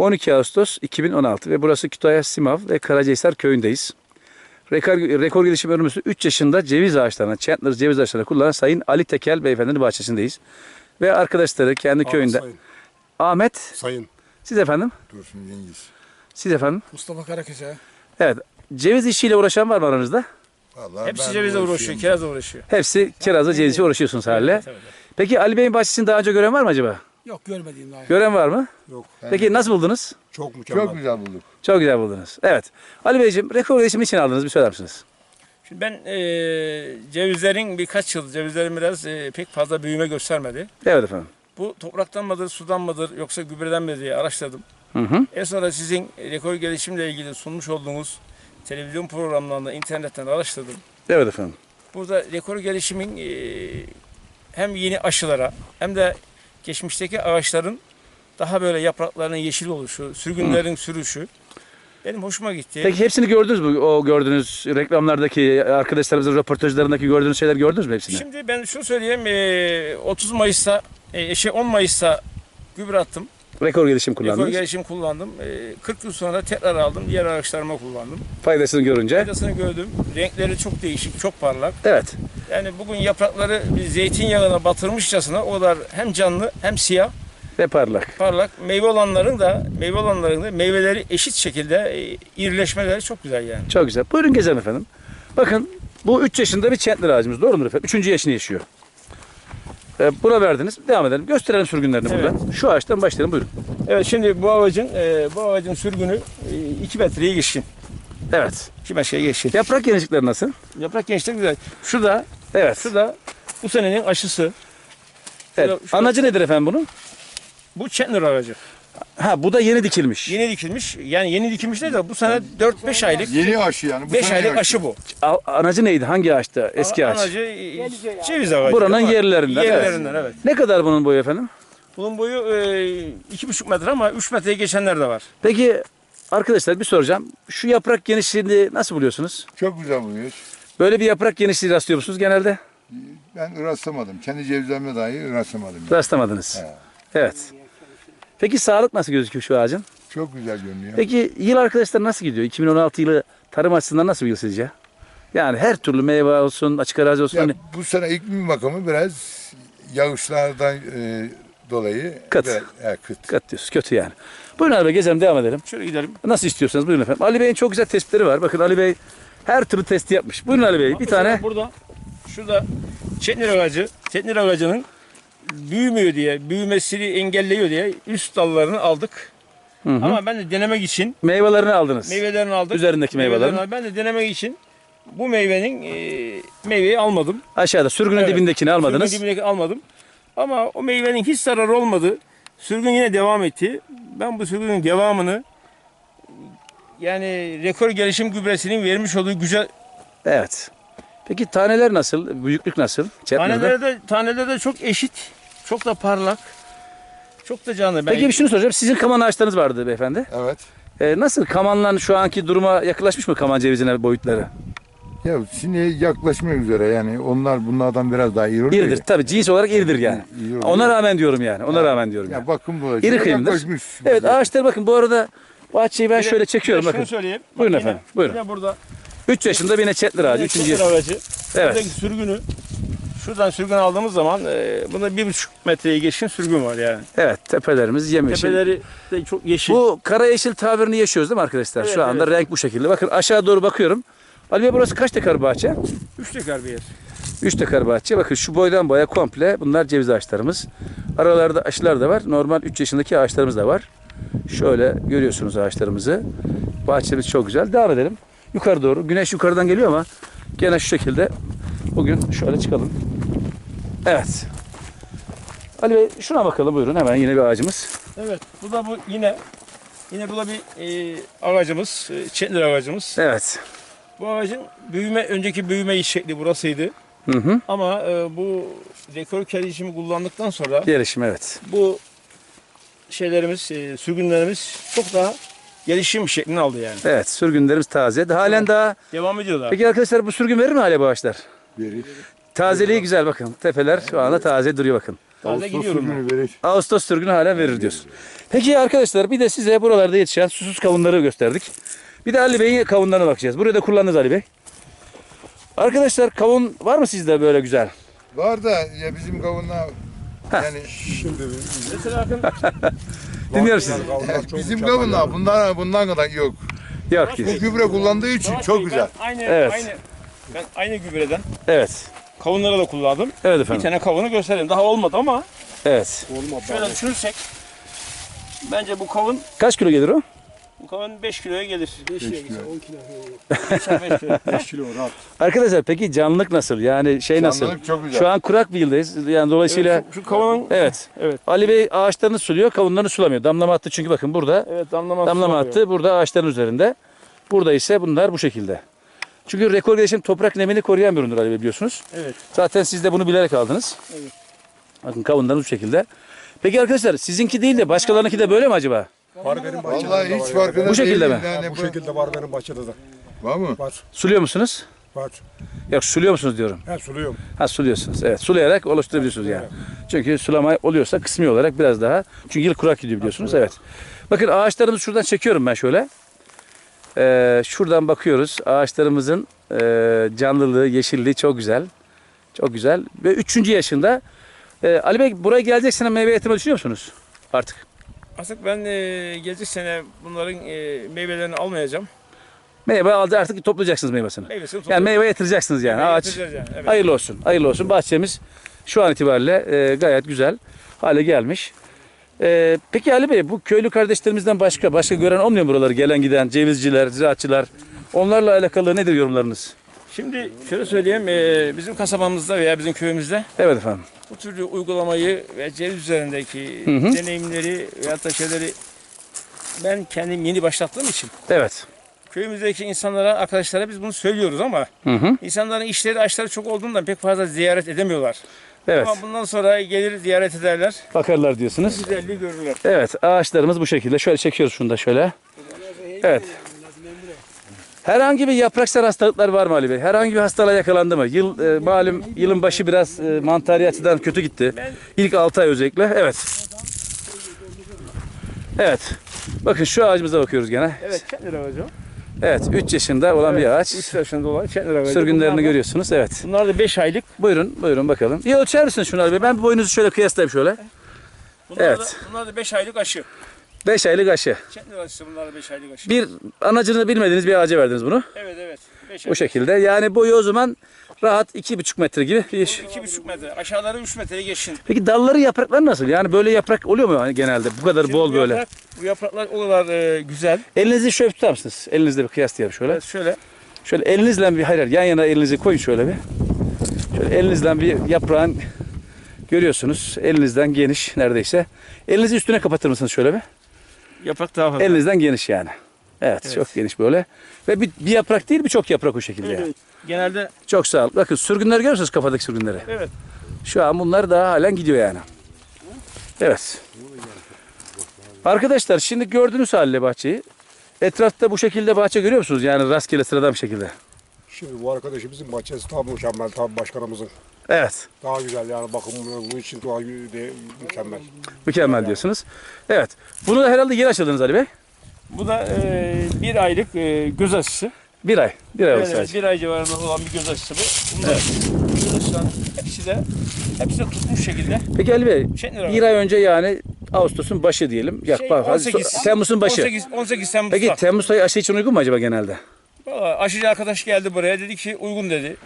12 Ağustos 2016 ve burası Kütahya Simav ve Karacahisar köyündeyiz. Rekor, rekor gelişim ömrümüzü 3 yaşında ceviz ağaçlarına, Chandler ceviz ağaçlarına kullanan Sayın Ali Tekel Beyefendinin bahçesindeyiz. Ve arkadaşları kendi köyünde. Sayın. Ahmet, Sayın. siz efendim? Dursun Cengiz. Siz efendim? Mustafa Karaköse. Evet. Ceviz işiyle uğraşan var mı aranızda? Vallahi Hepsi cevizle uğraşıyor, kirazla uğraşıyor. Hepsi kirazla cevizle uğraşıyorsunuz haliyle. Evet, evet. Peki Ali Bey'in bahçesini daha önce gören var mı acaba? Yok görmediğim daha. Gören var mı? Yok. Peki nasıl buldunuz? çok mükemmel. Çok güzel bulduk. Çok güzel buldunuz. Evet. Ali Beyciğim rekor gelişimi için aldınız bir söyler misiniz? Şimdi ben eee cevizlerin birkaç yıl, cevizlerin biraz eee, pek fazla büyüme göstermedi. Evet efendim. Bu topraktan mıdır, sudan mıdır yoksa gübreden mi diye araştırdım. Hı hı. En sonra sizin rekor gelişimle ilgili sunmuş olduğunuz televizyon programlarında internetten araştırdım. Evet efendim. Burada rekor gelişimin eee, hem yeni aşılara hem de geçmişteki ağaçların daha böyle yapraklarının yeşil oluşu, sürgünlerin sürüşü benim hoşuma gitti. Peki hepsini gördünüz mü? O gördüğünüz reklamlardaki arkadaşlarımızın röportajlarındaki gördüğünüz şeyler gördünüz mü hepsini? Şimdi ben şunu söyleyeyim. eee, 30 Mayıs'ta, eee, şey 10 Mayıs'ta gübre attım. rekor gelişim Ekol kullandınız. gelişim kullandım. Eee, 40 gün sonra tekrar aldım. Diğer araçlarıma kullandım. Faydasını görünce. Faydasını gördüm. Renkleri çok değişik, çok parlak. Evet. Yani bugün yaprakları bir zeytinyağına batırmışçasına o kadar hem canlı hem siyah, Ve parlak. parlak. Meyve olanların da meyve olanların da meyveleri eşit şekilde eee, irileşmeleri çok güzel yani. Çok güzel. Buyurun gezelim efendim. Bakın bu 3 yaşında bir Chandler ağacımız. Doğru mudur efendim? 3. yaşını yaşıyor. Ee, buna verdiniz. Devam edelim. Gösterelim sürgünlerini Evet. buradan. Şu ağaçtan başlayalım. Buyurun. Evet şimdi bu ağacın eee, bu ağacın sürgünü 2 metreye geçkin. Evet. 2 metreye geçkin. Yaprak genişlikleri nasıl? Yaprak gençlik güzel. Şurada, Evet. şurada bu senenin aşısı. evet. şurada- Anacı nedir efendim bunun? Bu Chandler ağacı. Ha bu da yeni dikilmiş. Yeni dikilmiş. Yani yeni dikilmiş değil de bu sene 4-5 aylık. Yeni aşı yani. Bu 5 sene aylık aşı. aşı bu. A- Anacı neydi? Hangi ağaçta? Eski ağaç. Anacı e, ceviz ağacı. Buranın Ama yerlerinden, evet. Yerlerinden evet. Ne kadar bunun boyu efendim? Bunun boyu e, iki buçuk metre ama 3 metreye geçenler de var. Peki arkadaşlar bir soracağım. Şu yaprak genişliğini nasıl buluyorsunuz? Çok güzel buluyoruz. Böyle bir yaprak genişliği rastlıyor musunuz genelde? Ben rastlamadım. Kendi cevizlerime dahi rastlamadım. yani. Rastlamadınız. He. Evet. Peki sağlık nasıl gözüküyor şu ağacın? Çok güzel görünüyor. Peki yıl arkadaşlar nasıl gidiyor? 2016 yılı tarım açısından nasıl bir yıl sizce? Yani her türlü meyve olsun, açık arazi olsun. Ya hani bu sene iklim bakımı biraz yağışlardan e, dolayı Kıt. biraz- he, kıt. Dikkat diyoruz, kötü yani. Buyurun Bey gezelim devam edelim. Şöyle gidelim. Nasıl istiyorsanız buyurun efendim. Ali Bey'in çok güzel tespitleri var. Bakın Ali Bey her türlü testi yapmış. Buyurun Ali Bey bir Mesela tane. Burada şurada Çetnir ağacı, Çetnir ağacının büyümüyor diye, büyümesini engelliyor diye üst dallarını aldık. Hı hı. Ama ben de denemek için Meyvelerini aldınız. meyvelerini aldık. Üzerindeki meyvelerin. aldık. Ben de denemek için bu meyvenin e, meyveyi almadım. Aşağıda sürgünün Evet. dibindekini almadınız. Sürgün dibindeki almadım. Ama o meyvenin hiç zararı olmadı. Sürgün yine devam etti. Ben bu sürgünün devamını yani rekor gelişim gübresinin vermiş olduğu güzel Evet. Peki taneler nasıl? Büyüklük nasıl? Taneleri de taneleri de çok eşit. Çok da parlak. Çok da canlı. Ben Peki bir şunu soracağım. Sizin kaman ağaçlarınız vardı beyefendi. Evet. Ee, nasıl kamanla şu anki duruma yaklaşmış mı kaman cevizine boyutları? Ya şimdi yaklaşmak üzere yani onlar bunlardan biraz daha iyi oluyor. İridir. ya. Tabii cins olarak iridir yani. İyi oluyor. Ona rağmen diyorum yani. Ona rağmen diyorum. yani. Ya bakın bu İri kıyımdır. Evet ağaçlar bakın bu arada bahçeyi ben Bir şöyle çekiyorum bakın. Şunu söyleyeyim. Buyurun yine- efendim, buyurun. Yine burada 3 yaşında bir çetler ağacı. yine 3. çetnir yaşı. ağacı. Evet. Buradaki sürgünü şuradan sürgün aldığımız zaman e, bunda bir buçuk metreye geçkin sürgün var yani. Evet tepelerimiz yemyeşil. Tepeleri de çok yeşil. Bu kara yeşil tabirini yaşıyoruz değil mi arkadaşlar? Evet, Şu anda evet. renk bu şekilde. Bakın aşağı doğru bakıyorum. Ali Bey burası kaç dekar bahçe? Üç dekar bir yer. 3 dekar bahçe. Bakın şu boydan boya komple bunlar ceviz ağaçlarımız. Aralarda aşılar da var. Normal 3 yaşındaki ağaçlarımız da var. Şöyle görüyorsunuz ağaçlarımızı. Bahçemiz çok güzel. Devam edelim. Yukarı doğru. Güneş yukarıdan geliyor ama gene şu şekilde bugün şöyle çıkalım. Evet. Ali Bey şuna bakalım buyurun. Hemen yine bir ağacımız. Evet. Bu da bu yine yine bu da bir e, ağacımız. E, çetnir ağacımız. Evet. Bu ağacın büyüme önceki büyüme şekli burasıydı. Hı hı. Ama e, bu rekor gelişimi kullandıktan sonra Gelişim evet. bu şeylerimiz, e, sürgünlerimiz çok daha gelişim şeklini aldı yani. Evet. Sürgünlerimiz taze. Halen daha. Devam ediyorlar. Peki arkadaşlar bu sürgün verir mi hala bu ağaçlar? Verir. Tazeliği güzel bakın. Tepeler şu anda taze duruyor bakın. Taze Ağustos gidiyorum ben. sürgünü verir. Ağustos sürgünü hala verir diyorsun. Peki arkadaşlar bir de size buralarda yetişen susuz kavunları gösterdik. Bir de Ali Bey'in kavunlarına bakacağız. Buraya da kullandınız Ali Bey. Arkadaşlar kavun var mı sizde böyle güzel? Var da ya bizim kavunlar yani Şimdi Mesela bakın Dinliyorum sizi. bizim kavunlar bundan bundan kadar yok. Yok Bu ki. gübre kullandığı için çok güzel. Ben aynı, Evet. aynı, ben aynı gübreden Evet. kavunlara da kullandım. Evet Bir efendim. tane kavunu göstereyim. Daha olmadı ama Evet. şöyle düşünürsek bence bu kavun Kaç kilo gelir o? Kavun 5 kiloya gelir. 5 kilo. kilo. 5 kilo rahat. Arkadaşlar peki canlılık nasıl? Yani şey nasıl? Canlılık çok güzel. Şu an kurak bir yıldayız. Yani dolayısıyla şu, şu kavunun evet. Evet. Ali Bey ağaçlarını suluyor, kavunlarını sulamıyor. Damlama attı çünkü bakın burada evet damlama damlama attı. Burada ağaçların üzerinde. Burada ise bunlar bu şekilde. Çünkü rekor gelişim toprak nemini koruyan bir üründür Ali Bey biliyorsunuz. Evet. Zaten siz de bunu bilerek aldınız. Evet. Bakın kavunlarınız bu şekilde. Peki arkadaşlar sizinki değil de başkalarınınki de böyle mi acaba? Var benim bahçede. de Vallahi hiç farkında Bu şekilde değilim mi? Yani Bu bu şekilde var benim bahçede de. var mı? Var. Suluyor musunuz? Var. Yok suluyor musunuz diyorum. He suluyorum. Ha suluyorsunuz. Evet sulayarak oluşturabiliyorsunuz yani. Çünkü sulama oluyorsa kısmi olarak biraz daha. Çünkü yıl kurak gidiyor biliyorsunuz. Evet. Bakın ağaçlarımızı şuradan çekiyorum ben şöyle. Ee, şuradan bakıyoruz. Ağaçlarımızın e, canlılığı, yeşilliği çok güzel. Çok güzel. Ve üçüncü yaşında. e, Ali Bey buraya gelecek sene meyve getirmeyi düşünüyor musunuz? Artık. Artık ben e, gelecek sene bunların e, meyvelerini almayacağım. Meyve aldı artık toplayacaksınız meyvesini. Meyvesini Yani meyve yatıreceksiniz yani. Meyve Ağaç. getireceğiz yani, evet. Hayırlı olsun. Hayırlı olsun. Bahçemiz şu an itibariyle e, gayet güzel hale gelmiş. E, peki Ali Bey bu köylü kardeşlerimizden başka başka gören olmuyor mu buraları gelen giden cevizciler, ziraatçılar? Onlarla alakalı nedir yorumlarınız? Şimdi şöyle söyleyeyim. e, bizim kasabamızda veya bizim köyümüzde Evet efendim. bu türlü uygulamayı ve ceviz üzerindeki Hı hı. deneyimleri veyahut da şeyleri ben kendim yeni başlattığım için Evet. köyümüzdeki insanlara, arkadaşlara biz bunu söylüyoruz ama Hı hı. insanların işleri açları çok olduğundan pek fazla ziyaret edemiyorlar. Evet. Ama bundan sonra gelir ziyaret ederler. Bakarlar diyorsunuz. Güzelliği görürler. Evet ağaçlarımız bu şekilde. Şöyle çekiyoruz şunu da şöyle. Evet. Herhangi bir yapraksal hastalıklar var mı Ali Bey? Herhangi bir hastalığa yakalandı mı? Yıl e, malum yılın başı biraz e, mantari açıdan kötü gitti. İlk 6 ay özellikle. Evet. Evet. Bakın şu ağacımıza bakıyoruz gene. Evet, Çetnir ağacı. Evet 3 yaşında olan bir ağaç. 3 yaşında olan Çetnir ağacı. Sürgünlerini Bunlar da- görüyorsunuz. Evet. Bunlar da 5 aylık. Buyurun, buyurun bakalım. İyi ölçer misiniz şunu Ali Bey? Ben bir boyunuzu şöyle kıyaslayayım şöyle. Bunlar Evet. da, bunlar da 5 aylık aşı. 5 aylık aşı. Çetnir ağacısı bunlar da 5 aylık aşı. Bir anacını bilmediğiniz bir ağaca verdiniz bunu. Evet evet. 5 Bu şekilde. Yani boyu o zaman rahat 2,5 metre gibi bir iş. 2,5 metre. Aşağıları 3 metreye geçsin. Peki dalları yaprakları nasıl? Yani böyle yaprak oluyor mu yani genelde? Bu kadar Şimdi bol bu böyle. yaprak- bu yapraklar o kadar e, güzel. Elinizi şöyle tutar mısınız? Elinizle bir kıyaslayalım şöyle. Evet, şöyle. Şöyle elinizle bir hayır hayır, yan yana elinizi koyun şöyle bir. Şöyle elinizle bir yaprağın görüyorsunuz. Elinizden geniş neredeyse. Elinizi üstüne kapatır mısınız şöyle bir? Yaprak daha fazla. Elinizden geniş yani. Evet, Evet. çok geniş böyle. Ve bir, bir yaprak değil birçok yaprak o şekilde yani. Evet. Genelde Çok sağ ol. Bakın sürgünleri görüyor musunuz kafadaki sürgünleri? evet. Şu an bunlar daha halen gidiyor yani. Evet. Arkadaşlar şimdi gördüğünüz haliyle bahçeyi. Etrafta bu şekilde bahçe görüyor musunuz? Yani rastgele sıradan bir şekilde. Şimdi bu arkadaşımızın bahçesi tam mükemmel. Tam başkanımızın. Evet. Daha güzel yani bakım bu için daha de, mükemmel. Mükemmel diyorsunuz. Evet. Bunu da herhalde yeni açıldınız Ali Bey. Bu da e, bir aylık e, göz aşısı. Bir ay. Bir ay oldu Evet, sadece. bir ay civarında olan bir göz aşısı bu. Bunlar göz aşıların hepsi de hepsi de tutmuş şekilde. Peki Ali Bey Çetnir ağacı. bir ay önce yani Ağustos'un başı diyelim. Yak, Şey, bak, hadi 18 so- Temmuz'un başı. 18, 18 Temmuz'da. Peki Temmuz ayı aşı için uygun mu acaba genelde? Valla aşıcı arkadaş geldi buraya dedi ki uygun dedi.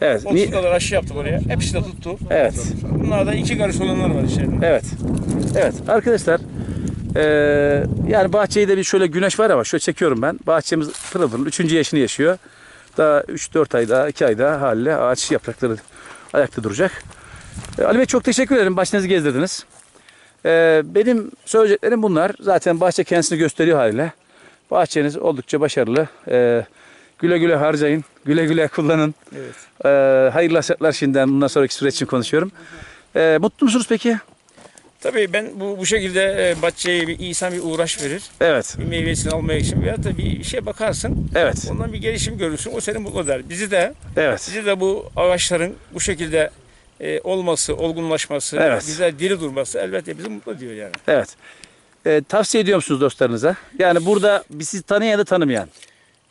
Evet. 30 Ni- kadar aşı yaptı buraya. Hepsi de tuttu. evet. Bunlarda iki karış olanlar var içeride. Evet. Evet arkadaşlar eee, yani bahçeyi de bir şöyle güneş var ama şöyle çekiyorum ben. Bahçemiz pırıl pırıl 3. yaşını yaşıyor. Daha 3-4 ay daha 2 ay daha haliyle ağaç yaprakları ayakta duracak. E, Ali Bey çok teşekkür ederim. Bahçenizi gezdirdiniz. E, benim söyleyeceklerim bunlar. Zaten bahçe kendisini gösteriyor haliyle. Bahçeniz oldukça başarılı. E, güle güle harcayın. Güle güle kullanın. Evet. E, hayırlı hasatlar şimdiden bundan sonraki süreç için konuşuyorum. E, mutlu musunuz peki? Tabii ben bu bu şekilde e, bahçeye bir insan bir uğraş verir. Evet. Bir meyvesini almaya için veyahut da bir işe bakarsın. Evet. Ondan bir gelişim görürsün. O seni mutlu eder. Bizi de Evet. bizi de bu ağaçların bu şekilde e, olması, olgunlaşması, Evet. güzel diri durması elbette bizi mutlu ediyor yani. Evet. Ee, tavsiye ediyor musunuz dostlarınıza? Yani burada bir sizi tanıyan ya da tanımayan.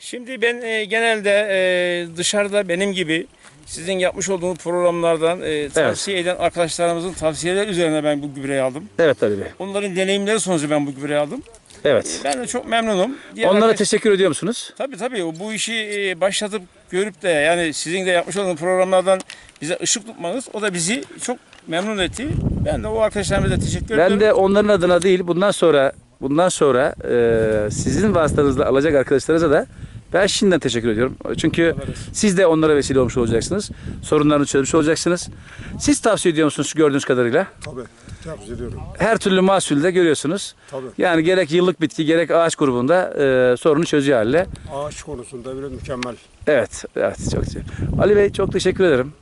Şimdi ben e, genelde e, dışarıda benim gibi sizin yapmış olduğunuz programlardan e, tavsiye eden arkadaşlarımızın tavsiyeleri üzerine ben bu gübreyi aldım. Evet Ali Bey. Onların deneyimleri sonucu ben bu gübreyi aldım. Evet. Ben de çok memnunum. Diğer Onlara arkadaş- teşekkür ediyor musunuz? Tabii tabii bu işi e, başlatıp görüp de yani sizin de yapmış olduğunuz programlardan bize ışık tutmanız o da bizi çok memnun etti. Ben de o arkadaşlarımıza teşekkür ediyorum. Ben de onların adına değil bundan sonra bundan sonra e, sizin vasıtanızla alacak arkadaşlarınıza da ben şimdiden teşekkür ediyorum. Çünkü siz de onlara vesile olmuş olacaksınız. Sorunlarını çözmüş olacaksınız. Siz tavsiye ediyor musunuz gördüğünüz kadarıyla? Tabii. Tavsiye ediyorum. Her türlü mahsulde görüyorsunuz. Tabii. Yani gerek yıllık bitki gerek ağaç grubunda e, sorunu çözüyor haline. Ağaç konusunda bile mükemmel. Evet, evet çok güzel. Ali Bey çok teşekkür ederim.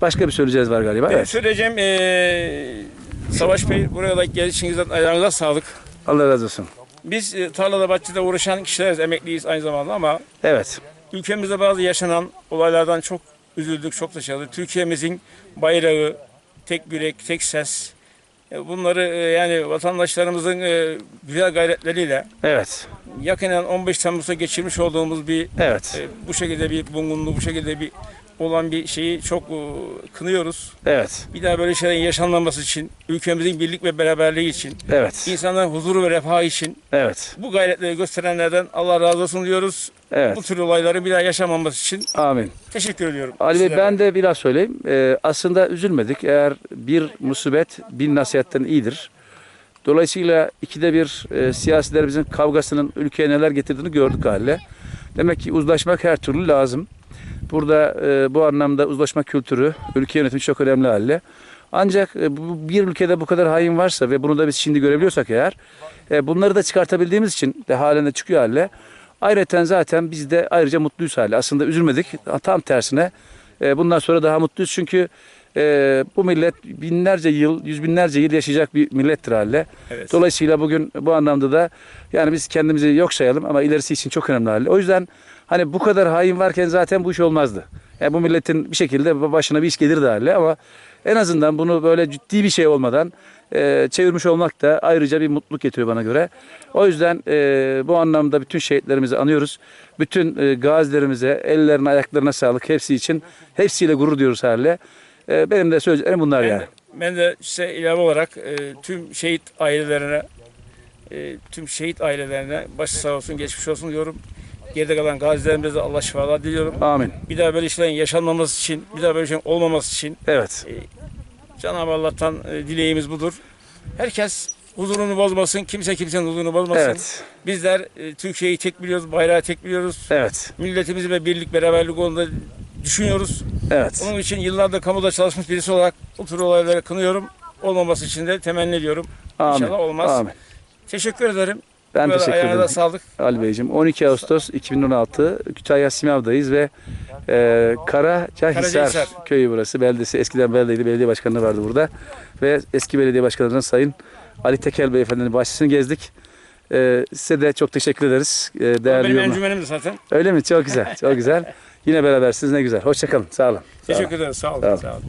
Başka bir söyleyeceğiz var galiba. Benim Evet. söyleyeceğim e, Savaş Bey buraya da gelişinizden ayağınıza sağlık. Allah razı olsun. Biz e, tarlada bahçede uğraşan kişileriz, emekliyiz aynı zamanda ama Evet. ülkemizde bazı yaşanan olaylardan çok üzüldük, çok taşıdık. Türkiye'mizin bayrağı, tek yürek, tek ses. e, Bunları e, yani vatandaşlarımızın e, güzel gayretleriyle Evet. yakinen 15 Temmuz'da geçirmiş olduğumuz bir Evet. e, bu şekilde bir bungunlu, bu şekilde bir olan bir şeyi çok e, kınıyoruz. Evet. Bir daha böyle şeylerin yaşanmaması için, ülkemizin birlik ve beraberliği için, Evet. insanların huzuru ve refahı için Evet. bu gayretleri gösterenlerden Allah razı olsun diyoruz. Evet. Bu tür olayları bir daha yaşamaması için Amin. teşekkür ediyorum. Ali Bey ben de biraz söyleyeyim. Ee, aslında üzülmedik. Eğer bir musibet bin nasihatten iyidir. Dolayısıyla ikide bir e, siyasilerimizin kavgasının ülkeye neler getirdiğini gördük haliyle. Demek ki uzlaşmak her türlü lazım. Burada e, bu anlamda uzlaşma kültürü, ülke yönetimi çok önemli haliyle. Ancak e, bu, bir ülkede bu kadar hain varsa ve bunu da biz şimdi görebiliyorsak eğer, e, bunları da çıkartabildiğimiz için de halen de çıkıyor haliyle. Ayrıca zaten biz de ayrıca mutluyuz hali. Aslında üzülmedik. Tam tersine e, bundan sonra daha mutluyuz. Çünkü e, bu millet binlerce yıl, yüz binlerce yıl yaşayacak bir millettir haliyle. Evet. Dolayısıyla bugün bu anlamda da yani biz kendimizi yok sayalım ama ilerisi için çok önemli haliyle. O yüzden hani bu kadar hain varken zaten bu iş olmazdı. Yani bu milletin bir şekilde başına bir iş gelirdi haliyle ama en azından bunu böyle ciddi bir şey olmadan e, çevirmiş olmak da ayrıca bir mutluluk getiriyor bana göre. O yüzden e, bu anlamda bütün şehitlerimizi anıyoruz. Bütün e, gazilerimize ellerine ayaklarına sağlık hepsi için hepsiyle gurur diyoruz haliyle. E, benim de söyleyeceklerim bunlar Ben, yani. de, ben de size ilave olarak e, tüm şehit ailelerine e, tüm şehit ailelerine başı sağ olsun, geçmiş olsun diyorum. Geride kalan gazilerimize Allah şifalar diliyorum. Amin. Bir daha böyle şeylerin yaşanmaması için, bir daha böyle şeyin olmaması için Evet. Cenab-ı Allah'tan e, dileğimiz budur. Herkes huzurunu bozmasın, kimse kimsenin huzurunu bozmasın. Evet. Bizler e, Türkiye'yi tek biliyoruz, bayrağı tek biliyoruz. Evet. Milletimizi ve birlik beraberlik yolunda düşünüyoruz. Evet. Onun için yıllardır kamuda çalışmış birisi olarak bu tür olayları kınıyorum. Olmaması için de temenni ediyorum. Amin. İnşallah olmaz. Amin. Teşekkür ederim. Ben Böyle teşekkür ederim. sağlık. Ali Beyciğim. 12 Ağustos 2016 Kütahya Simav'dayız ve e, Karacahisar Karacahisar. köyü burası. Beldesi eskiden beldeydi. Belediye başkanı vardı burada. Ve eski belediye başkanlarından Sayın Ali Tekel Beyefendinin bahçesini gezdik. E, size de çok teşekkür ederiz. E, değerli Benim yorumlar. encümenim de zaten. Öyle mi? Çok güzel. Çok güzel. Yine berabersiniz. Ne güzel. Hoşçakalın. Sağ olun. Sağ olun. Teşekkür ederiz. Sağ olun. Sağ olun. Sağ olun.